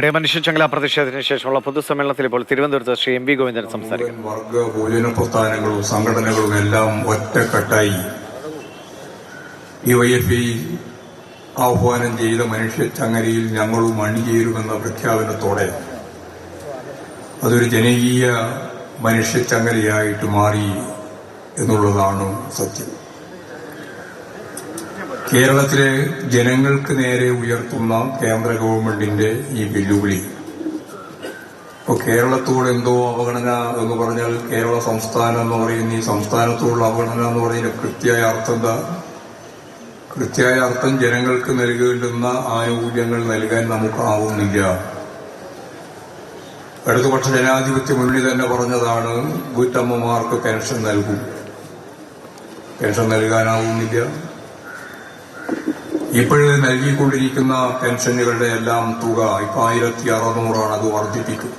ഇവിടെ മനുഷ്യച്ചങ്ങല പ്രതിഷേധത്തിന് ശേഷമുള്ള പൊതുസമ്മേളനത്തിൽ ഇപ്പോൾ തിരുവനന്തപുരത്ത് ശ്രീ എം വി ഗോവിന്ദൻ സംസാരിക്കും. വർഗ ഭോജന പ്രസ്ഥാനങ്ങളും സംഘടനകളും എല്ലാം ഒറ്റക്കെട്ടായി ഡിവൈഎഫ്ഐ ആഹ്വാനം ചെയ്ത മനുഷ്യ ചങ്ങലയിൽ ഞങ്ങളും അണിചേരുമെന്ന പ്രഖ്യാപനത്തോടെ അതൊരു ജനകീയ മനുഷ്യ ചങ്ങലയായിട്ട് മാറി എന്നുള്ളതാണ് സത്യം. കേരളത്തിലെ ജനങ്ങൾക്ക് നേരെ ഉയർത്തുന്ന കേന്ദ്ര ഗവൺമെന്റിന്റെ ഈ വെല്ലുവിളി. ഇപ്പൊ കേരളത്തോട് എന്തോ അവഗണന എന്ന് പറഞ്ഞാൽ കേരള സംസ്ഥാനം എന്ന് പറയുന്ന ഈ സംസ്ഥാനത്തോടുള്ള അവഗണന എന്ന് പറയുന്ന കൃത്യമായ അർത്ഥം എന്താ? കൃത്യമായ അർത്ഥം ജനങ്ങൾക്ക് നൽകേണ്ടുന്ന ആനുകൂല്യങ്ങൾ നൽകാൻ നമുക്ക് ആവുന്നില്ല ഇടതുപക്ഷ ജനാധിപത്യ മുന്നണി തന്നെ പറഞ്ഞതാണ് വീട്ടമ്മമാർക്ക് പെൻഷൻ നൽകും. പെൻഷൻ നൽകാനാവുന്നില്ല. ഇപ്പോഴ് നൽകിക്കൊണ്ടിരിക്കുന്ന പെൻഷനുകളുടെ എല്ലാം തുക ഇപ്പൊ ആയിരത്തി അറുന്നൂറാണ് അത് വർദ്ധിപ്പിക്കും.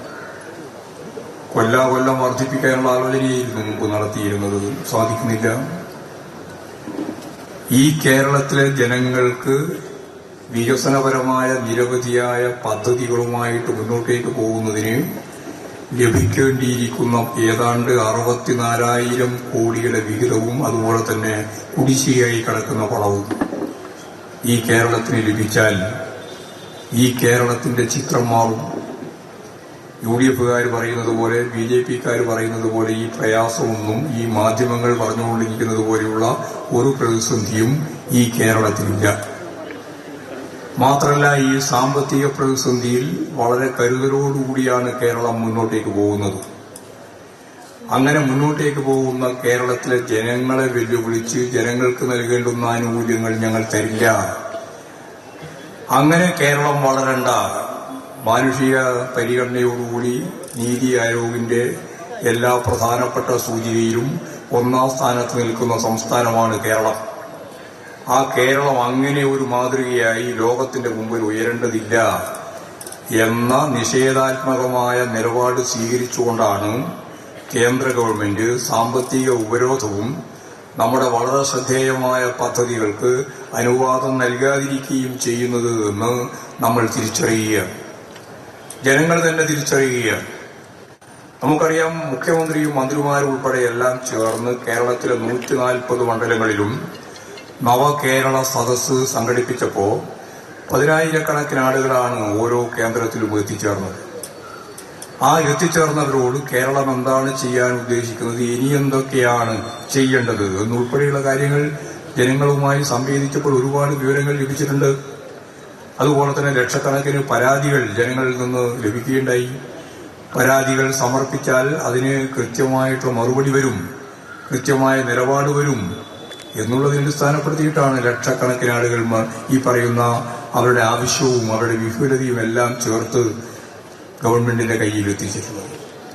കൊല്ലാ കൊല്ലം വർദ്ധിപ്പിക്കാനുള്ള ആലോചനയായിരുന്നു മുമ്പ് നടത്തിയിരുന്നത്. സാധിക്കുന്നില്ല. ഈ കേരളത്തിലെ ജനങ്ങൾക്ക് വികസനപരമായ നിരവധിയായ പദ്ധതികളുമായിട്ട് മുന്നോട്ടേക്ക് പോകുന്നതിന് ലഭിക്കേണ്ടിയിരിക്കുന്ന ഏതാണ്ട് അറുപത്തിനാലായിരം കോടിയുടെ വിഹിതവും അതുപോലെ തന്നെ കുടിശ്ശികയായി കിടക്കുന്ന പണവും. ഈ കേരളത്തിന് ലഭിച്ചാൽ ഈ കേരളത്തിന്റെ ചിത്രം മാറും. യു ഡി എഫുകാർ പറയുന്നത് പോലെ ബി ജെ പിക്കാർ പറയുന്നത് പോലെ ഈ പ്രയാസമൊന്നും ഈ മാധ്യമങ്ങൾ പറഞ്ഞുകൊണ്ടിരിക്കുന്നത് പോലെയുള്ള ഒരു പ്രതിസന്ധിയും ഈ കേരളത്തിലില്ല. മാത്രമല്ല ഈ സാമ്പത്തിക പ്രതിസന്ധിയിൽ വളരെ കരുതലോടുകൂടിയാണ് കേരളം മുന്നോട്ടേക്ക് പോകുന്നത്. അങ്ങനെ മുന്നോട്ടേക്ക് പോകുന്ന കേരളത്തിലെ ജനങ്ങളെ വെല്ലുവിളിച്ച് ജനങ്ങൾക്ക് നൽകേണ്ടുന്ന ആനുകൂല്യങ്ങൾ ഞങ്ങൾ തരില്ല. അങ്ങനെ കേരളം വളരണ്ട. മാനുഷിക പരിഗണനയോടുകൂടി നീതി ആയോഗിന്റെ എല്ലാ പ്രധാനപ്പെട്ട സൂചികയിലും ഒന്നാം സ്ഥാനത്ത് നിൽക്കുന്ന സംസ്ഥാനമാണ് കേരളം. ആ കേരളം അങ്ങനെ ഒരു മാതൃകയായി ലോകത്തിന്റെ മുമ്പിൽ ഉയരേണ്ടതില്ല എന്ന നിഷേധാത്മകമായ നിലപാട് സ്വീകരിച്ചുകൊണ്ടാണ് കേന്ദ്ര ഗവൺമെന്റ് സാമ്പത്തിക ഉപരോധവും നമ്മുടെ വളരെ ശ്രദ്ധേയമായ പദ്ധതികൾക്ക് അനുവാദം നൽകാതിരിക്കുകയും ചെയ്യുന്നത് എന്ന് നമ്മൾ തിരിച്ചറിയുക. ജനങ്ങൾ തന്നെ തിരിച്ചറിയുകയാണ് നമുക്കറിയാം മുഖ്യമന്ത്രിയും മന്ത്രിമാരും ഉൾപ്പെടെ എല്ലാം ചേർന്ന് കേരളത്തിലെ നൂറ്റി നാൽപ്പത് മണ്ഡലങ്ങളിലും നവകേരള സദസ്സ് സംഘടിപ്പിച്ചപ്പോൾ പതിനായിരക്കണക്കിന് ആളുകളാണ് ഓരോ കേന്ദ്രത്തിലും എത്തിച്ചേർന്നത്. ആ എത്തിച്ചേർന്നവരോട് കേരളം എന്താണ് ചെയ്യാൻ ഉദ്ദേശിക്കുന്നത്? ഇനി എന്തൊക്കെയാണ് ചെയ്യേണ്ടത്? എന്നുൾപ്പെടെയുള്ള കാര്യങ്ങൾ ജനങ്ങളുമായി സംവേദിച്ചപ്പോൾ ഒരുപാട് വിവരങ്ങൾ ലഭിച്ചിട്ടുണ്ട്. അതുപോലെ തന്നെ ലക്ഷക്കണക്കിന് പരാതികൾ ജനങ്ങളിൽ നിന്ന് ലഭിക്കുകയുണ്ടായി. പരാതികൾ സമർപ്പിച്ചാൽ അതിന് കൃത്യമായിട്ടുള്ള മറുപടി വരും കൃത്യമായ നിലപാട് വരും എന്നുള്ളതിനെ അടിസ്ഥാനപ്പെടുത്തിയിട്ടാണ് ലക്ഷക്കണക്കിന് ആളുകൾ ഈ പറയുന്ന അവരുടെ ആവശ്യവും അവരുടെ വിഹുലതയും എല്ലാം ചേർത്ത് ಗೌರ್ಮೆಂಟಿಂದ ಕೈಗೆ ಹಿಡಿಯುತ್ತೀವಿ ಸಚಿವರು